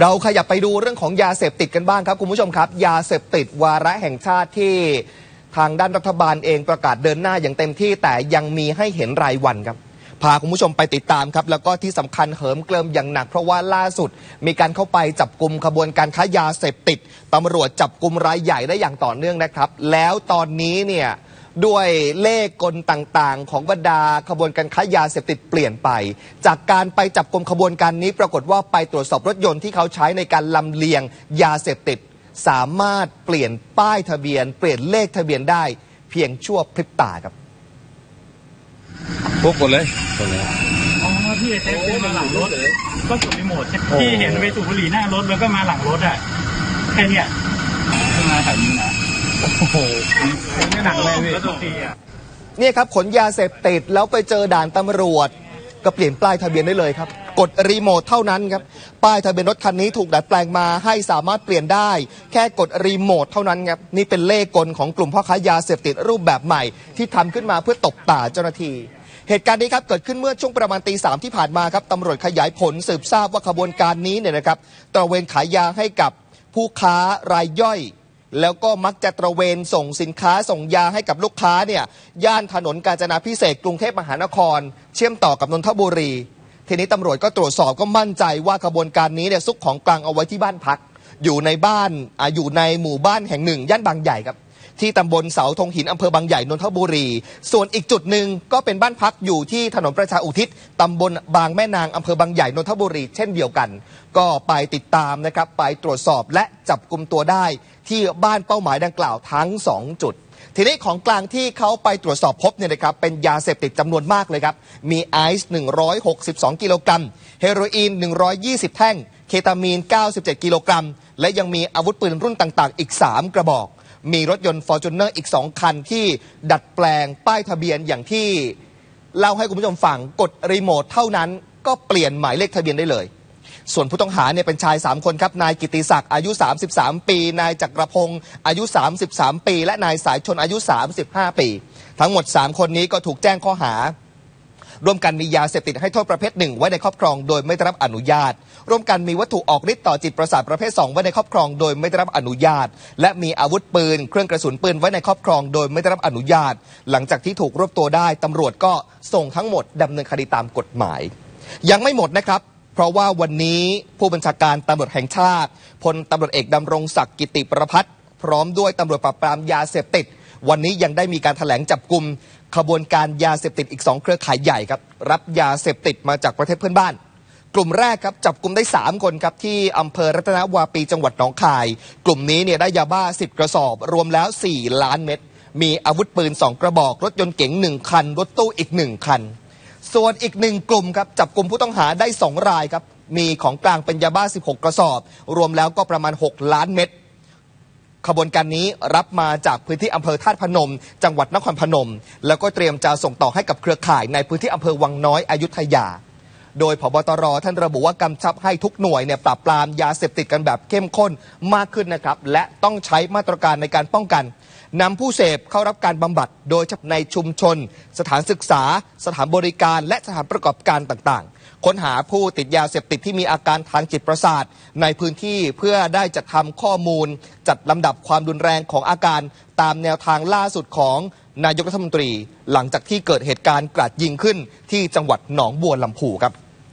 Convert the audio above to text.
เราขยับไปดูเรื่องของยาเสพติดกันบ้างครับคุณผู้ชมครับ ยาเสพติดวาระแห่งชาติที่ทางด้านรัฐบาลเองประกาศเดินหน้าอย่างเต็มที่แต่ยังมีให้เห็นรายวันครับ พาคุณผู้ชมไปติดตามครับ แล้วก็ที่สำคัญเหิมเกลิมอย่างหนัก เพราะว่าล่าสุด มีการเข้าไปจับกลุ่มขบวนการค้ายาเสพติดตำรวจจับกลุ่มรายใหญ่ได้อย่างต่อเนื่องนะครับ แล้วตอนนี้เนี่ย ด้วยเลขกลต่างๆ ของบรรดาขบวนการค้ายาเสพติดเปลี่ยนไป จากการไปจับกลุ่มขบวนการนี้ปรากฏว่าไปตรวจสอบรถยนต์ที่เขาใช้ในการลำเลียงยาเสพติด สามารถเปลี่ยนป้ายทะเบียน เปลี่ยนเลขทะเบียนได้ เพียงชั่วพริบตาครับปุ๊บกดเลยกดเลยอ๋อพี่เซฟมาหลังรถก็กดรีโมทที่เห็นไปสูบบุหรี่หน้ารถแล้วก็มาหลังรถอะแค่เนี้ยมาถ่ายนี้นะ โอ้โหไม่หนักเลยพี่เนี่ยครับขนยาเสพติดแล้วไปเจอด่านตำรวจ ก็เปลี่ยนป้ายทะเบียนได้เลยครับ กดรีโมทเท่านั้นครับ ป้ายทะเบียนรถคันนี้ถูกดัดแปลงมาให้สามารถเปลี่ยนได้ แค่กดรีโมทเท่านั้นครับ นี่เป็นเลขกลของกลุ่มพ่อค้ายาเสพติดรูปแบบใหม่ ที่ทำขึ้นมาเพื่อตบตาเจ้าหน้าที่เหตุการณ์นี้ครับเกิดขึ้นเมื่อช่วงประมาณตีสามที่ผ่านมาครับตำรวจขยายผลสืบทราบว่าขบวนการนี้เนี่ยนะครับตระเวนขายยาให้กับผู้ค้ารายย่อย แล้วก็มักจะตระเวนส่งสินค้าส่งยาให้กับลูกค้าเนี่ยย่านถนนกาญจนาพิเศษกรุงเทพมหานคร เชื่อมต่อกับนนทบุรี ทีนี้ตำรวจก็ตรวจสอบก็มั่นใจว่าขบวนการนี้เนี่ยซุกของกลางเอาไว้ที่บ้านพัก อยู่ในบ้านอาอยู่ในหมู่บ้านแห่งหนึ่ง ย่านบางใหญ่ครับ ที่ตำบลเสาธงหินอำเภอบางใหญ่นนทบุรี ส่วนอีกจุดหนึ่งก็เป็นบ้านพักอยู่ที่ถนนประชาอุทิศตำบลบางแม่นางอำเภอบางใหญ่นนทบุรีเช่นเดียวกัน ก็ไปติดตามนะครับไปตรวจสอบและจับกลุ่มตัวได้ ที่บ้านเป้าหมายดังกล่าวทั้ง 2 จุดทีนี้ของกลางที่เขาไปตรวจสอบพบเนี่ยนะครับเป็นยาเสพติดจำนวนมากเลยครับ มีไอซ์162 กิโลกรัม เฮโรอีน 120 แท่ง เคตามีน 97 กิโลกรัม และยังมีอาวุธปืนรุ่นต่างๆ อีก 3 กระบอก มีรถยนต์ฟอร์จูเนอร์อีก 2 คันที่ดัดแปลงป้ายทะเบียนอย่างที่เล่าให้คุณผู้ชมฟังกดรีโมทเท่านั้นก็เปลี่ยนหมายเลขทะเบียนได้เลย ส่วนผู้ต้องหาเนี่ยเป็นชาย 3 คนครับ นายกิติศักดิ์อายุ 33 ปี นายจักรพงศ์อายุ 33 ปี และนายสายชนอายุ 35 ปี ทั้งหมด 3 คนนี้ก็ถูกแจ้งข้อหา ร่วมกันมียาเสพติดให้โทษประเภทหนึ่งไว้ในครอบครองโดยไม่ได้รับอนุญาต ร่วมกันมีวัตถุออกฤทธิ์ต่อจิตประสาทประเภท 2 ไว้ในครอบครอง โดยไม่ได้รับอนุญาต และมีอาวุธปืน เครื่องกระสุนปืนไว้ในครอบครอง โดยไม่ได้รับอนุญาต หลังจากที่ถูกรวบตัวได้ตำรวจก็ส่งทั้งหมดดำเนินคดีตามกฎหมาย ยังไม่หมดนะครับเพราะว่าวันนี้ผู้บัญชาการตำรวจแห่งชาติพลตำรวจเอกดำรงศักดิ์กิติประพัฒน์พร้อมด้วยตำรวจปราบปรามยาเสพติด วันนี้ยังได้มีการถแถลงจับกลุ่มขบวนการยาเสพติดอีก 2 เครือข่ายใหญ่ครับ รับยาเสพติดมาจากประเทศเพื่อนบ้าน กลุ่มแรกครับจับกลุ่มได้ 3 คนครับที่อำเภอรัตนวาปีจังหวัดหนองคาย กลุ่มนี้เนี่ยได้ยาบ้า 10 กระสอบ รวมแล้ว 4 ล้านเม็ดมีอาวุธปืน 2 กระบอก รถยนต์เก๋ง 1 คัน รถตู้อีก 1 คัน ส่วนอีกหนึ่งกลุ่มครับจับกลุ่มผู้ต้องหาได้ 2 รายครับมีของกลางเป็นยาบ้า 16 กระสอบ รวมแล้วก็ประมาณ 6 ล้านเม็ด ขบวนการนี้รับมาจากพื้นที่อำเภอธาตุพนม จังหวัดนครพนม แล้วก็เตรียมจะส่งต่อให้กับเครือข่ายในพื้นที่อำเภอวังน้อยอยุธยา โดยพบตรท่านระบุว่ากำชับให้ทุกหน่วยเนี่ยปราบปรามยาเสพติดกันแบบเข้มข้นมากขึ้นนะครับ และต้องใช้มาตรการในการป้องกันนำผู้เสพเข้ารับการบำบัด โดยเฉพาะในชุมชน สถานศึกษา สถานบริการ และสถานประกอบการต่างๆ ค้นหาผู้ติดยาเสพติดที่มีอาการทางจิตประสาท ในพื้นที่เพื่อได้จัดทำข้อมูล จัดลำดับความรุนแรงของอาการ ตามแนวทางล่าสุดของนายกรัฐมนตรี หลังจากที่เกิดเหตุการณ์กราดยิงขึ้นที่จังหวัดหนองบัวลำพูครับ